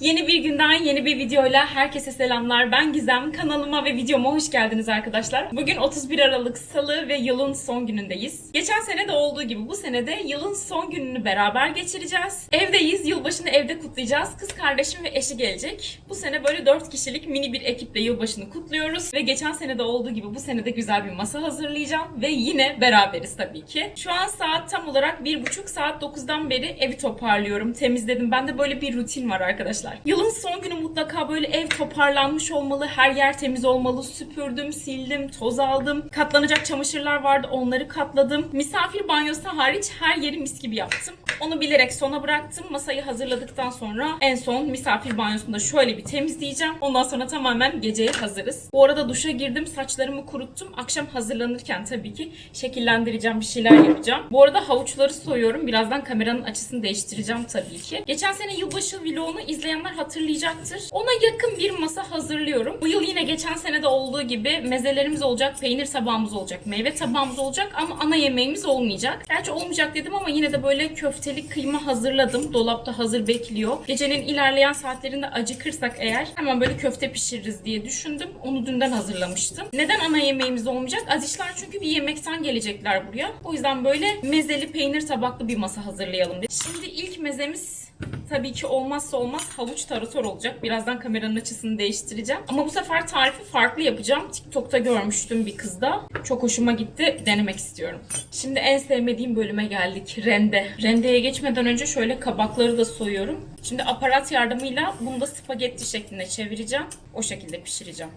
Yeni bir günden yeni bir videoyla herkese selamlar. Ben Gizem. Kanalıma ve videoma hoş geldiniz arkadaşlar. Bugün 31 Aralık Salı ve yılın son günündeyiz. Geçen sene de olduğu gibi bu sene de yılın son gününü beraber geçireceğiz. Evdeyiz. Yılbaşını evde kutlayacağız. Kız kardeşim ve eşi gelecek. Bu sene böyle 4 kişilik mini bir ekiple yılbaşını kutluyoruz. Ve geçen sene de olduğu gibi bu sene de güzel bir masa hazırlayacağım. Ve yine beraberiz tabii ki. Şu an saat tam olarak 1.30 saat 9'dan beri evi toparlıyorum. Temizledim. Bende böyle bir rutin var arkadaşlar. Yılın son günü mutlaka böyle ev toparlanmış olmalı. Her yer temiz olmalı. Süpürdüm, sildim, toz aldım. Katlanacak çamaşırlar vardı. Onları katladım. Misafir banyosu hariç her yeri mis gibi yaptım. Onu bilerek sona bıraktım. Masayı hazırladıktan sonra en son misafir banyosunu da şöyle bir temizleyeceğim. Ondan sonra tamamen geceye hazırız. Bu arada duşa girdim. Saçlarımı kuruttum. Akşam hazırlanırken tabii ki şekillendireceğim bir şeyler yapacağım. Bu arada havuçları soyuyorum. Birazdan kameranın açısını değiştireceğim tabii ki. Geçen sene yılbaşı vlogunu izleyenler hatırlayacaktır. Ona yakın bir masa hazırlıyorum. Bu yıl yine geçen sene de olduğu gibi mezelerimiz olacak, peynir tabağımız olacak, meyve tabağımız olacak ama ana yemeğimiz olmayacak. Gerçi olmayacak dedim ama yine de böyle köfteli kıyma hazırladım. Dolapta hazır bekliyor. Gecenin ilerleyen saatlerinde acıkırsak eğer hemen böyle köfte pişiririz diye düşündüm. Onu dünden hazırlamıştım. Neden ana yemeğimiz olmayacak? Azişler çünkü bir yemekten gelecekler buraya. O yüzden böyle mezeli peynir tabaklı bir masa hazırlayalım dedim. Şimdi ilk mezemiz Tabii ki olmazsa olmaz havuç tarator olacak. Birazdan kameranın açısını değiştireceğim. Ama bu sefer tarifi farklı yapacağım. TikTok'ta görmüştüm bir kızda. Çok hoşuma gitti. Denemek istiyorum. Şimdi en sevmediğim bölüme geldik. Rende. Rendeye geçmeden önce şöyle kabakları da soyuyorum. Şimdi aparat yardımıyla bunu da spagetti şeklinde çevireceğim. O şekilde pişireceğim.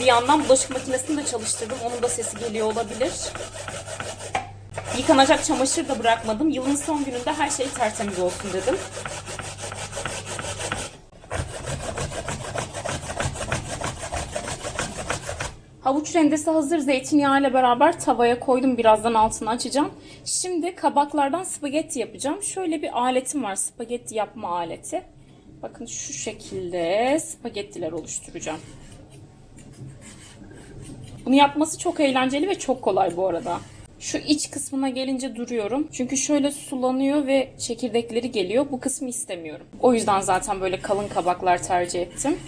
Bir yandan bulaşık makinesini de çalıştırdım. Onun da sesi geliyor olabilir. Yıkanacak çamaşır da bırakmadım. Yılın son gününde her şey tertemiz olsun dedim. Havuç rendesi hazır. Zeytinyağı ile beraber tavaya koydum. Birazdan altını açacağım. Şimdi kabaklardan spagetti yapacağım. Şöyle bir aletim var. Spagetti yapma aleti. Bakın şu şekilde spagettiler oluşturacağım. Bunu yapması çok eğlenceli ve çok kolay bu arada. Şu iç kısmına gelince duruyorum. Çünkü şöyle sulanıyor ve çekirdekleri geliyor. Bu kısmı istemiyorum. O yüzden zaten böyle kalın kabaklar tercih ettim.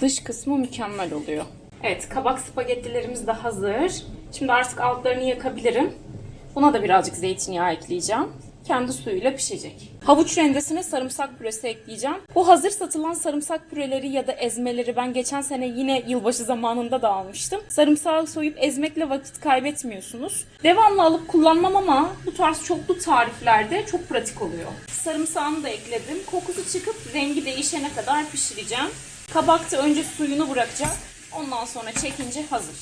Dış kısmı mükemmel oluyor. Evet, kabak spagettilerimiz de hazır. Şimdi artık altlarını yakabilirim. Buna da birazcık zeytinyağı ekleyeceğim. Kendi suyuyla pişecek. Havuç rendesine sarımsak püresi ekleyeceğim. Bu hazır satılan sarımsak püreleri ya da ezmeleri ben geçen sene yine yılbaşı zamanında da almıştım. Sarımsağı soyup ezmekle vakit kaybetmiyorsunuz. Devamlı alıp kullanmam ama bu tarz çoklu tariflerde çok pratik oluyor. Sarımsağını da ekledim. Kokusu çıkıp rengi değişene kadar pişireceğim. Kabak da önce suyunu bırakacak. Ondan sonra çekince hazır.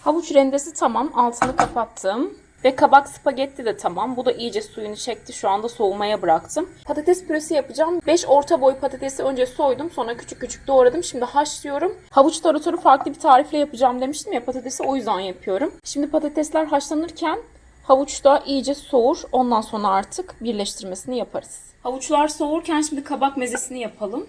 Havuç rendesi tamam. Altını kapattım. Ve kabak spagetti de tamam. Bu da iyice suyunu çekti. Şu anda soğumaya bıraktım. Patates püresi yapacağım. 5 orta boy patatesi önce soydum. Sonra küçük küçük doğradım. Şimdi haşlıyorum. Havuç taratoru farklı bir tarifle yapacağım demiştim ya patatesi o yüzden yapıyorum. Şimdi patatesler haşlanırken havuç da iyice soğur. Ondan sonra artık birleştirmesini yaparız. Havuçlar soğurken şimdi kabak mezesini yapalım.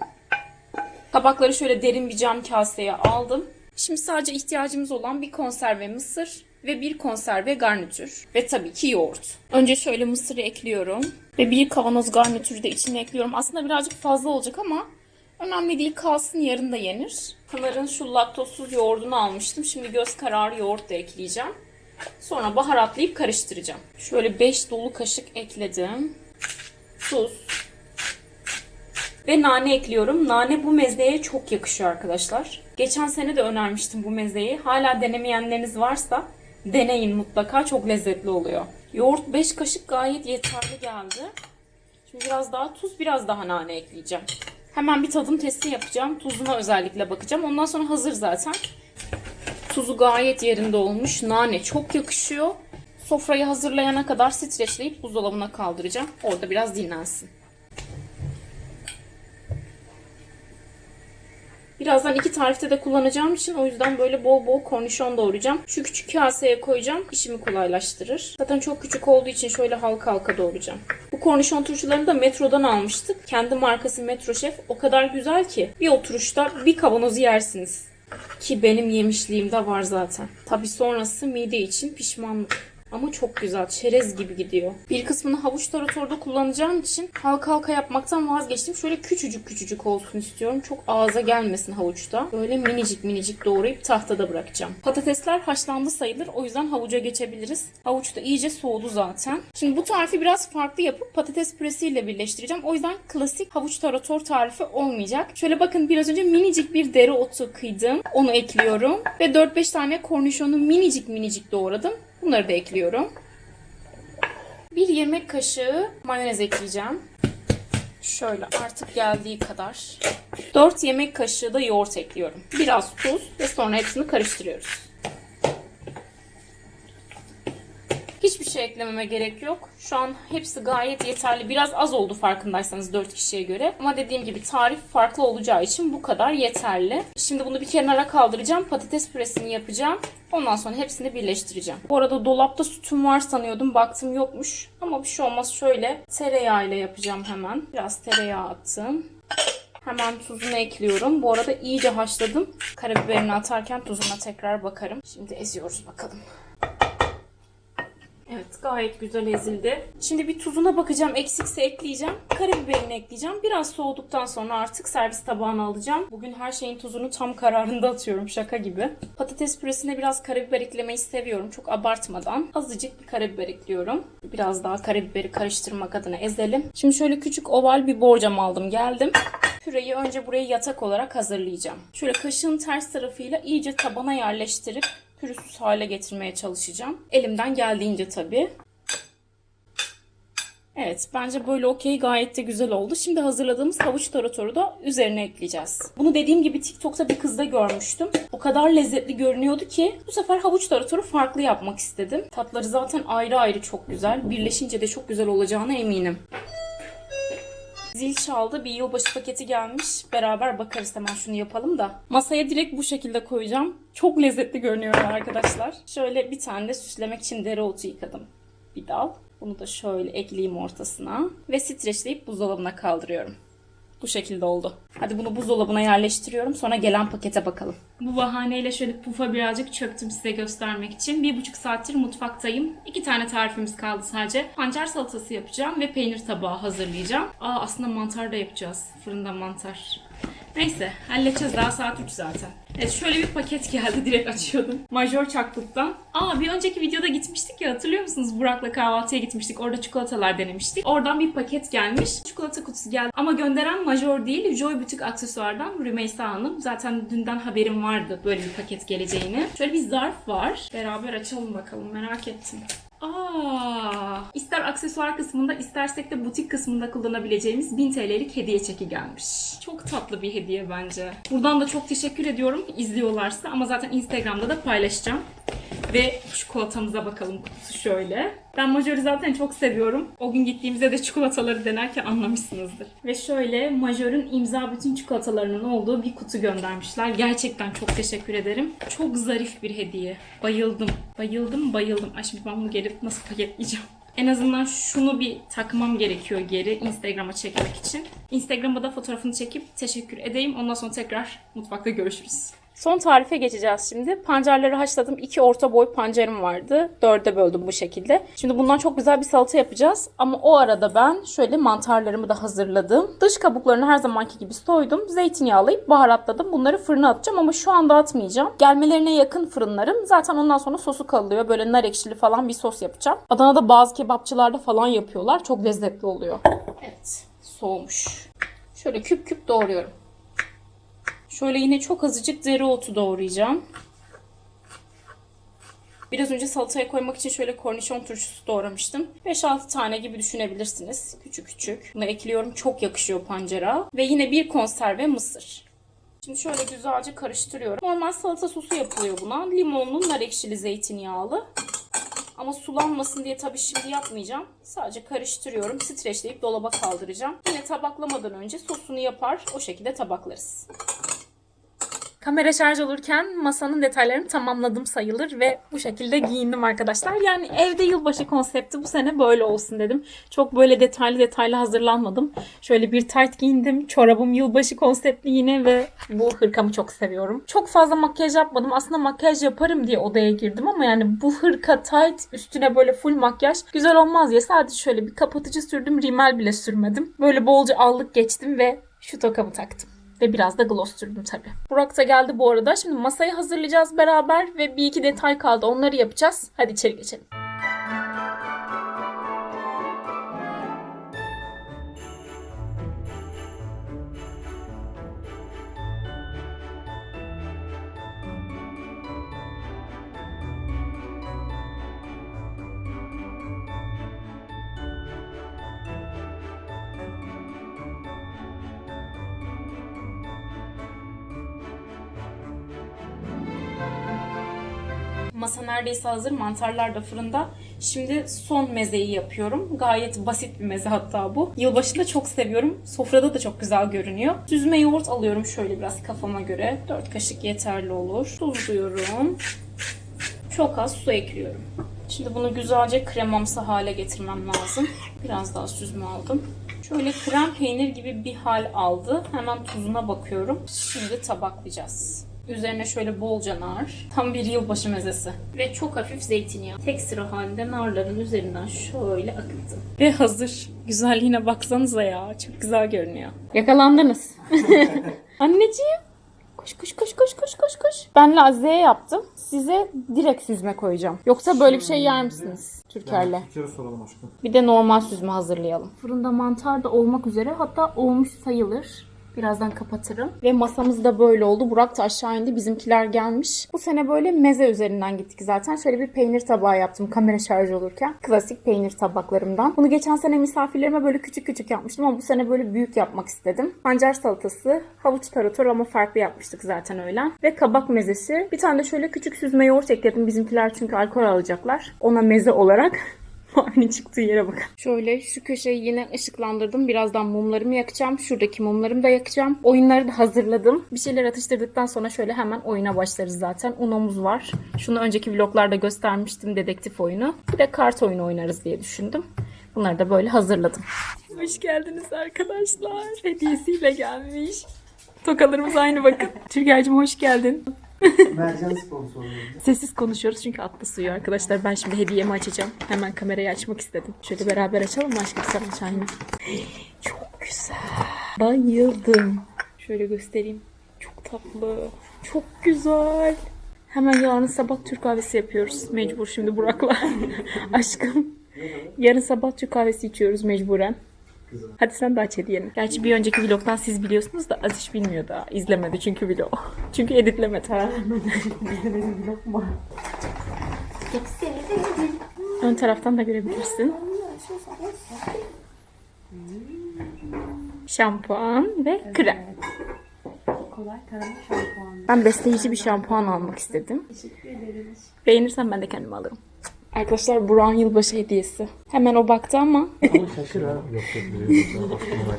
Kabakları şöyle derin bir cam kaseye aldım. Şimdi sadece ihtiyacımız olan bir konserve mısır ve bir konserve garnitür. Ve tabii ki yoğurt. Önce şöyle mısırı ekliyorum. Ve bir kavanoz garnitürü de içine ekliyorum. Aslında birazcık fazla olacak ama önemli değil kalsın yarın da yenir. Pınar'ın şu laktozsuz yoğurdunu almıştım. Şimdi göz kararı yoğurt da ekleyeceğim. Sonra baharatlayıp karıştıracağım. Şöyle 5 dolu kaşık ekledim. Tuz, ve nane ekliyorum. Nane bu mezeye çok yakışıyor arkadaşlar. Geçen sene de önermiştim bu mezeyi. Hala denemeyenleriniz varsa deneyin mutlaka. Çok lezzetli oluyor. Yoğurt 5 kaşık gayet yeterli geldi. Şimdi biraz daha tuz, biraz daha nane ekleyeceğim. Hemen bir tadım testi yapacağım. Tuzuna özellikle bakacağım. Ondan sonra hazır zaten. Tuzu gayet yerinde olmuş. Nane çok yakışıyor. Sofrayı hazırlayana kadar streçleyip buzdolabına kaldıracağım. Orada biraz dinlensin. Birazdan iki tarifte de kullanacağım için o yüzden böyle bol bol kornişon doğrayacağım. Şu küçük kaseye koyacağım. İşimi kolaylaştırır. Zaten çok küçük olduğu için şöyle halka halka doğrayacağım. Bu kornişon turşularını da metrodan almıştık. Kendi markası Metro Şef. O kadar güzel ki bir oturuşta bir kavanozu yersiniz. Ki benim yemişliğim de var zaten. Tabi sonrası mide için pişmanlık. Ama çok güzel. Çerez gibi gidiyor. Bir kısmını havuç taratorda kullanacağım için halka halka yapmaktan vazgeçtim. Şöyle küçücük küçücük olsun istiyorum. Çok ağza gelmesin havuçta. Böyle minicik minicik doğrayıp tahtada bırakacağım. Patatesler haşlandı sayılır. O yüzden havuca geçebiliriz. Havuç da iyice soğudu zaten. Şimdi bu tarifi biraz farklı yapıp patates püresiyle birleştireceğim. O yüzden klasik havuç tarator tarifi olmayacak. Şöyle bakın biraz önce minicik bir dereotu kıydım. Onu ekliyorum. Ve 4-5 tane kornişonu minicik minicik doğradım. Bunları da ekliyorum. Bir yemek kaşığı mayonez ekleyeceğim. Şöyle artık geldiği kadar. 4 yemek kaşığı da yoğurt ekliyorum. Biraz tuz ve sonra hepsini karıştırıyoruz. Hiçbir şey eklememe gerek yok. Şu an hepsi gayet yeterli. Biraz az oldu farkındaysanız 4 kişiye göre. Ama dediğim gibi tarif farklı olacağı için bu kadar yeterli. Şimdi bunu bir kenara kaldıracağım. Patates püresini yapacağım. Ondan sonra hepsini birleştireceğim. Bu arada dolapta sütüm var sanıyordum. Baktım yokmuş. Ama bir şey olmaz. Şöyle tereyağıyla yapacağım hemen. Biraz tereyağı attım. Hemen tuzunu ekliyorum. Bu arada iyice haşladım. Karabiberini atarken tuzuna tekrar bakarım. Şimdi eziyoruz bakalım. Evet gayet güzel ezildi. Şimdi bir tuzuna bakacağım. Eksikse ekleyeceğim. Karabiberini ekleyeceğim. Biraz soğuduktan sonra artık servis tabağına alacağım. Bugün her şeyin tuzunu tam kararında atıyorum. Şaka gibi. Patates püresine biraz karabiber eklemeyi seviyorum. Çok abartmadan. Azıcık bir karabiber ekliyorum. Biraz daha karabiberi karıştırmak adına ezelim. Şimdi şöyle küçük oval bir borcam aldım. Geldim. Püreyi önce buraya yatak olarak hazırlayacağım. Şöyle kaşığın ters tarafıyla iyice tabana yerleştirip pürüzsüz hale getirmeye çalışacağım. Elimden geldiğince tabii. Evet bence böyle okey gayet de güzel oldu. Şimdi hazırladığımız havuç taratoru da üzerine ekleyeceğiz. Bunu dediğim gibi TikTok'ta bir kızda görmüştüm. O kadar lezzetli görünüyordu ki bu sefer havuç taratoru farklı yapmak istedim. Tatları zaten ayrı ayrı çok güzel. Birleşince de çok güzel olacağına eminim. Zil çaldı. Bir yılbaşı paketi gelmiş. Beraber bakarız hemen şunu yapalım da. Masaya direkt bu şekilde koyacağım. Çok lezzetli görünüyor arkadaşlar. Şöyle bir tane de süslemek için dereotu yıkadım. Bir dal. Bunu da şöyle ekleyeyim ortasına. Ve streçleyip buzdolabına kaldırıyorum. Bu şekilde oldu. Hadi bunu buzdolabına yerleştiriyorum. Sonra gelen pakete bakalım. Bu bahaneyle şöyle pufa birazcık çöktüm size göstermek için. Bir buçuk saattir mutfaktayım. İki tane tarifimiz kaldı sadece. Pancar salatası yapacağım ve peynir tabağı hazırlayacağım. Aa aslında mantar da yapacağız. Fırında mantar. Neyse halledeceğiz daha saat 3 zaten. Evet şöyle bir paket geldi direkt açıyordum. Major çaklıktan. Aa bir önceki videoda gitmiştik ya hatırlıyor musunuz? Burak'la kahvaltıya gitmiştik. Orada çikolatalar denemiştik. Oradan bir paket gelmiş. Çikolata kutusu geldi. Ama gönderen Major değil. Joy Butik aksesuardan Rümeysa Hanım. Zaten dünden haberim vardı böyle bir paket geleceğini. Şöyle bir zarf var. Beraber açalım bakalım merak ettim. Aa, ister aksesuar kısmında istersek de butik kısmında kullanabileceğimiz 1000 TL'lik hediye çeki gelmiş. Çok tatlı bir hediye bence. Buradan da çok teşekkür ediyorum izliyorlarsa ama zaten Instagram'da da paylaşacağım. Ve çikolatamıza bakalım kutusu şöyle. Ben Major'u zaten çok seviyorum. O gün gittiğimizde de çikolataları denerken anlamışsınızdır. Ve şöyle Major'un imza bütün çikolatalarının olduğu bir kutu göndermişler. Gerçekten çok teşekkür ederim. Çok zarif bir hediye. Bayıldım. Bayıldım bayıldım. Ay şimdi ben bunu geri nasıl paketleyeceğim? En azından şunu bir takmam gerekiyor geri Instagram'a çekmek için. Instagram'a da fotoğrafını çekip teşekkür edeyim. Ondan sonra tekrar mutfakta görüşürüz. Son tarife geçeceğiz şimdi. Pancarları haşladım. İki orta boy pancarım vardı. Dörde böldüm bu şekilde. Şimdi bundan çok güzel bir salata yapacağız. Ama o arada ben şöyle mantarlarımı da hazırladım. Dış kabuklarını her zamanki gibi soydum. Zeytinyağlayıp baharatladım. Bunları fırına atacağım ama şu anda atmayacağım. Gelmelerine yakın fırınlarım. Zaten ondan sonra sosu kalıyor. Böyle nar ekşili falan bir sos yapacağım. Adana'da bazı kebapçılarda falan yapıyorlar. Çok lezzetli oluyor. Evet. Soğumuş. Şöyle küp küp doğruyorum. Şöyle yine çok azıcık dereotu doğrayacağım. Biraz önce salataya koymak için şöyle kornişon turşusu doğramıştım. 5-6 tane gibi düşünebilirsiniz. Küçük küçük. Bunu ekliyorum. Çok yakışıyor pancara. Ve yine bir konserve mısır. Şimdi şöyle güzelce karıştırıyorum. Normal salata sosu yapılıyor buna. Limonlu, nar ekşili, zeytinyağlı. Ama sulanmasın diye tabii şimdi yapmayacağım. Sadece karıştırıyorum. Streçleyip dolaba kaldıracağım. Yine tabaklamadan önce sosunu yapar. O şekilde tabaklarız. Kamera şarj olurken masanın detaylarını tamamladım sayılır ve bu şekilde giyindim arkadaşlar. Yani evde yılbaşı konsepti bu sene böyle olsun dedim. Çok böyle detaylı detaylı hazırlanmadım. Şöyle bir tayt giyindim. Çorabım yılbaşı konseptli yine ve bu hırkamı çok seviyorum. Çok fazla makyaj yapmadım. Aslında makyaj yaparım diye odaya girdim ama yani bu hırka tayt üstüne böyle full makyaj güzel olmaz diye sadece şöyle bir kapatıcı sürdüm. Rimel bile sürmedim. Böyle bolca allık geçtim ve şu tokamı taktım. Ve biraz da gloss sürdüm tabii. Burak da geldi bu arada. Şimdi masayı hazırlayacağız beraber ve bir iki detay kaldı. Onları yapacağız. Hadi içeri geçelim. Neredeyse hazır. Mantarlar da fırında. Şimdi son mezeyi yapıyorum. Gayet basit bir meze hatta bu. Yılbaşında çok seviyorum. Sofrada da çok güzel görünüyor. Süzme yoğurt alıyorum şöyle biraz kafama göre. 4 kaşık yeterli olur. Tuzluyorum. Çok az su ekliyorum. Şimdi bunu güzelce kremamsı hale getirmem lazım. Biraz daha süzme aldım. Şöyle krem peynir gibi bir hal aldı. Hemen tuzuna bakıyorum. Şimdi tabaklayacağız. Üzerine şöyle bolca nar. Tam bir yılbaşı mezesi. Ve çok hafif zeytinyağı. Tek sıra halinde narların üzerinden şöyle akıttım. Ve hazır. Güzelliğine baksanıza ya. Çok güzel görünüyor. Yakalandınız. Anneciğim. Koş koş koş koş koş koş koş. Ben Laziye yaptım. Size direkt süzme koyacağım. Yoksa böyle bir şey yer misiniz? Türkerle. Bir kere soralım aşkım. Bir de normal süzme hazırlayalım. Fırında mantar da olmak üzere hatta olmuş sayılır. Birazdan kapatırım. Ve masamız da böyle oldu. Burak da aşağı indi. Bizimkiler gelmiş. Bu sene böyle meze üzerinden gittik zaten. Şöyle bir peynir tabağı yaptım kamera şarj olurken. Klasik peynir tabaklarımdan. Bunu geçen sene misafirlerime böyle küçük küçük yapmıştım ama bu sene böyle büyük yapmak istedim. Pancar salatası, havuç tarator ama farklı yapmıştık zaten öğlen. Ve kabak mezesi. Bir tane de şöyle küçük süzme yoğurt ekledim. Bizimkiler çünkü alkol alacaklar. Ona meze olarak. Mavinin çıktığı yere bakın. Şöyle şu köşeyi yine ışıklandırdım. Birazdan mumlarımı yakacağım. Şuradaki mumlarımı da yakacağım. Oyunları da hazırladım. Bir şeyler atıştırdıktan sonra şöyle hemen oyuna başlarız zaten. Uno'muz var. Şunu önceki vloglarda göstermiştim. Dedektif oyunu. Bir de kart oyunu oynarız diye düşündüm. Bunları da böyle hazırladım. Hoş geldiniz arkadaşlar. Hediyesiyle gelmiş. Tokalarımız aynı bakın. Türker'cim hoş geldin. Mercan sponsorluğu. Sessiz konuşuyoruz çünkü atlı suyu arkadaşlar. Ben şimdi hediyemi açacağım. Hemen kamerayı açmak istedim. Şöyle beraber açalım mı aşkım sen aç. Çok güzel. Bayıldım. Şöyle göstereyim. Çok tatlı. Çok güzel. Hemen yarın sabah Türk kahvesi yapıyoruz. Mecbur şimdi Burak'la. Aşkım. Yarın sabah Türk kahvesi içiyoruz mecburen. Hadi sen de aç hediyeni. Gerçi bir önceki vlogdan siz biliyorsunuz da Aziz bilmiyor daha. İzlemedi çünkü vlog. Çünkü editlemedi. Ön taraftan da görebilirsin. Şampuan ve krem. Kolay tarama şampuanı. Ben besleyici bir şampuan almak istedim. Beğenirsen ben de kendime alırım. Arkadaşlar Burak'ın yılbaşı hediyesi. Hemen o baktı ama Şaşır ha.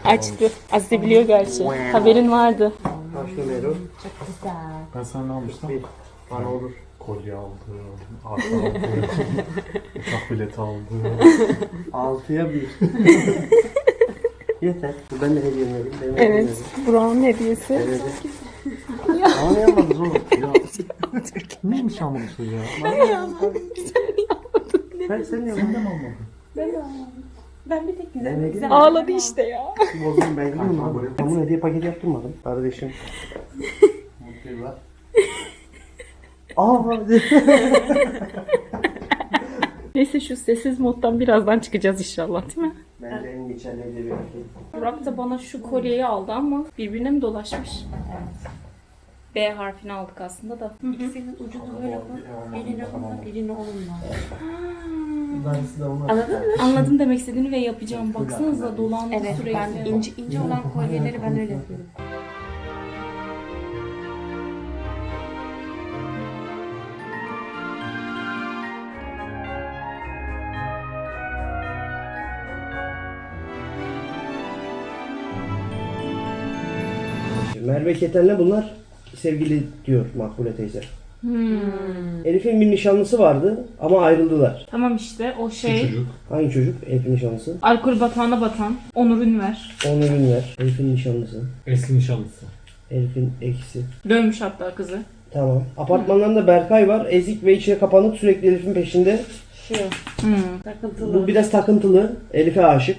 açtı. Azize biliyor gerçi. Haberin vardı. Kaç numara? Güzel. Ben sana ne almıştım? Bana olur. Kolye aldım, arsa aldım, uçak bileti aldım. Altıya bir. Yeter. Ben de hediyemi vereyim. Benim Evet. Burak'ın hediyesi. Evet. Anlayamadınız oğlum. Ya, neymiş almamışsın ya? Ben sen ne Sen de mi almadın? Ben bir tek güzel Ben ne güzel. diyeyim? Ağladı işte ya. Bozdum ben mi abi? Ben bunu hediye paketi yaptırmadım. Kardeşim. Mutlu var. Aa Neyse şu sessiz moddan birazdan çıkacağız inşallah değil mi? Ben de en geçerli hediye bir Burak da bana şu kolyeyi aldı ama birbirine mi dolaşmış? B harfini aldık aslında da. İkisinin ucunu böyle koy. Elini onunla, elini onunla. Anladın mı? Anladım demek istediğini ve yapacağım. Baksanıza dolandı Evet, sürekli. ben ince ince olan kolyeleri ben öyle yapıyorum. Merve Keten ne bunlar? Sevgili diyor Makbule teyze. Elif'in bir nişanlısı vardı ama ayrıldılar. Tamam işte o şey Çocuk. Hangi çocuk? Elif'in nişanlısı. alkol batağına batan Onur Ünver. Onur Ünver. Elif'in nişanlısı. Eski nişanlısı. Elif'in ekisi. Dövmüş hatta kızı. Tamam. Apartmanlarında Berkay var. Ezik ve içine kapanık sürekli Elif'in peşinde. Şu. Hmm. Takıntılı. Bu biraz takıntılı. Elif'e aşık.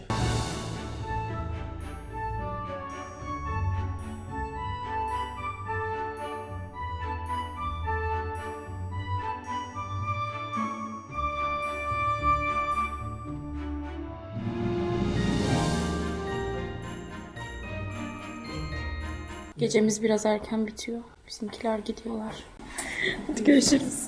Gecemiz biraz erken bitiyor. Bizimkiler gidiyorlar. Hadi görüşürüz.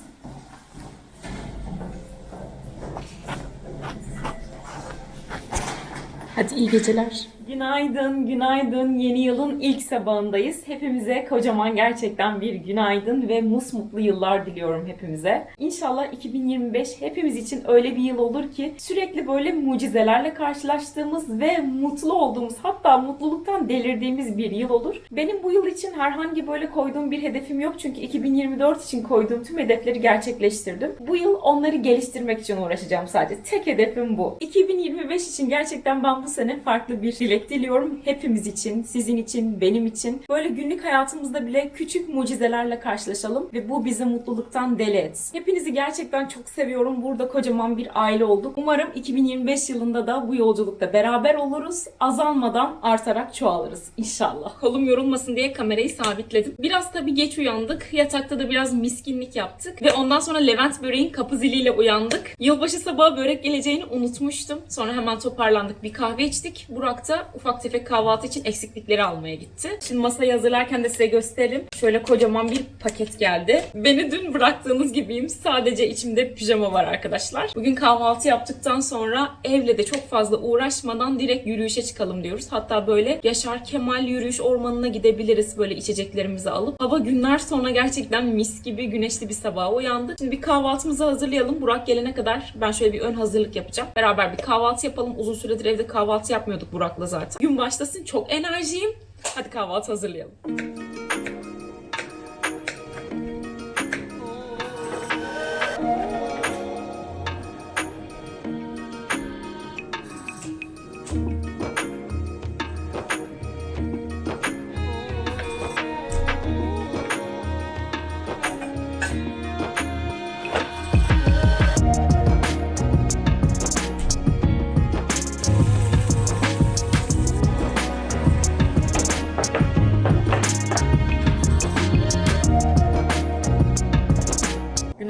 Hadi iyi geceler. Günaydın, günaydın. Yeni yılın ilk sabahındayız. Hepimize kocaman gerçekten bir günaydın ve musmutlu yıllar diliyorum hepimize. İnşallah 2025 hepimiz için öyle bir yıl olur ki sürekli böyle mucizelerle karşılaştığımız ve mutlu olduğumuz hatta mutluluktan delirdiğimiz bir yıl olur. Benim bu yıl için herhangi böyle koyduğum bir hedefim yok çünkü 2024 için koyduğum tüm hedefleri gerçekleştirdim. Bu yıl onları geliştirmek için uğraşacağım sadece. Tek hedefim bu. 2025 için gerçekten ben bu sene farklı bir dilek diliyorum. Hepimiz için, sizin için, benim için. Böyle günlük hayatımızda bile küçük mucizelerle karşılaşalım ve bu bizi mutluluktan deli etsin. Hepinizi gerçekten çok seviyorum. Burada kocaman bir aile olduk. Umarım 2025 yılında da bu yolculukta beraber oluruz. Azalmadan artarak çoğalırız inşallah. Kolum yorulmasın diye kamerayı sabitledim. Biraz tabii geç uyandık. Yatakta da biraz miskinlik yaptık. Ve ondan sonra Levent böreğin kapı ziliyle uyandık. Yılbaşı sabahı börek geleceğini unutmuştum. Sonra hemen toparlandık. Bir kahve içtik. Burak da ufak tefek kahvaltı için eksiklikleri almaya gitti. Şimdi masayı hazırlarken de size gösterelim. Şöyle kocaman bir paket geldi. Beni dün bıraktığınız gibiyim. Sadece içimde pijama var arkadaşlar. Bugün kahvaltı yaptıktan sonra evle de çok fazla uğraşmadan direkt yürüyüşe çıkalım diyoruz. Hatta böyle Yaşar Kemal yürüyüş ormanına gidebiliriz böyle içeceklerimizi alıp. Hava günler sonra gerçekten mis gibi güneşli bir sabaha uyandık. Şimdi bir kahvaltımızı hazırlayalım. Burak gelene kadar ben şöyle bir ön hazırlık yapacağım. Beraber bir kahvaltı yapalım. Uzun süredir evde kahvaltı yapmıyorduk Burak'la zaten. Gün başlasın. Çok enerjiyim. Hadi kahvaltı hazırlayalım.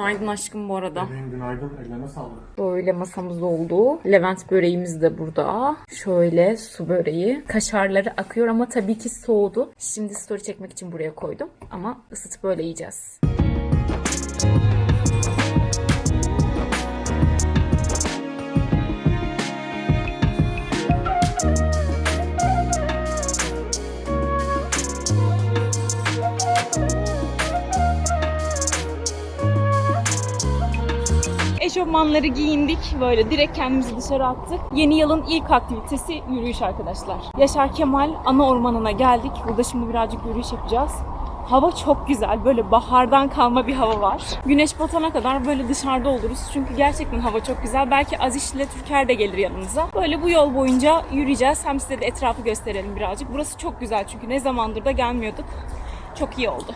Günaydın aşkım bu arada. Bebeğim günaydın. Ellerine sağlık. Böyle masamız oldu. Levent böreğimiz de burada. Şöyle su böreği. Kaşarları akıyor ama tabii ki soğudu. Şimdi story çekmek için buraya koydum. Ama ısıtıp böyle yiyeceğiz. Eşofmanları giyindik. Böyle direkt kendimizi dışarı attık. Yeni yılın ilk aktivitesi yürüyüş arkadaşlar. Yaşar Kemal ana ormanına geldik. Burada şimdi birazcık yürüyüş yapacağız. Hava çok güzel. Böyle bahardan kalma bir hava var. Güneş batana kadar böyle dışarıda oluruz. Çünkü gerçekten hava çok güzel. Belki Aziz ile Türker de gelir yanımıza. Böyle bu yol boyunca yürüyeceğiz. Hem size de etrafı gösterelim birazcık. Burası çok güzel çünkü ne zamandır da gelmiyorduk. Çok iyi oldu.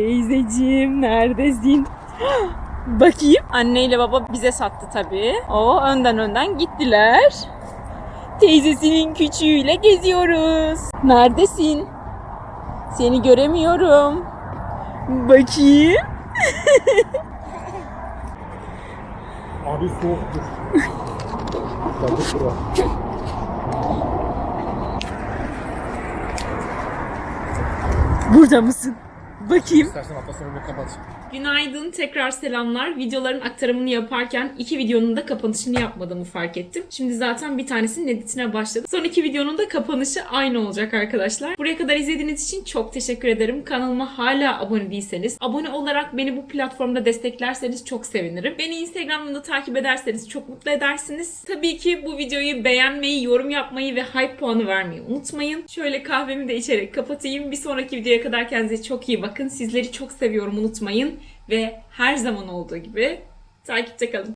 Teyzeciğim neredesin? Bakayım. Anne ile baba bize sattı tabii. O önden önden gittiler. Teyzesinin küçüğüyle geziyoruz. Neredesin? Seni göremiyorum. Bakayım. Abi soğuktur. Geldik buraya. Burada mısın? Bakayım. İstersen atla sonra kapat. Günaydın, tekrar selamlar. Videoların aktarımını yaparken iki videonun da kapanışını yapmadığımı fark ettim. Şimdi zaten bir tanesinin editine başladım. Son iki videonun da kapanışı aynı olacak arkadaşlar. Buraya kadar izlediğiniz için çok teşekkür ederim. Kanalıma hala abone değilseniz, abone olarak beni bu platformda desteklerseniz çok sevinirim. Beni Instagram'dan da takip ederseniz çok mutlu edersiniz. Tabii ki bu videoyu beğenmeyi, yorum yapmayı ve hype puanı vermeyi unutmayın. Şöyle kahvemi de içerek kapatayım. Bir sonraki videoya kadar kendinize çok iyi bakın. Sizleri çok seviyorum unutmayın. Ve her zaman olduğu gibi takipte kalın.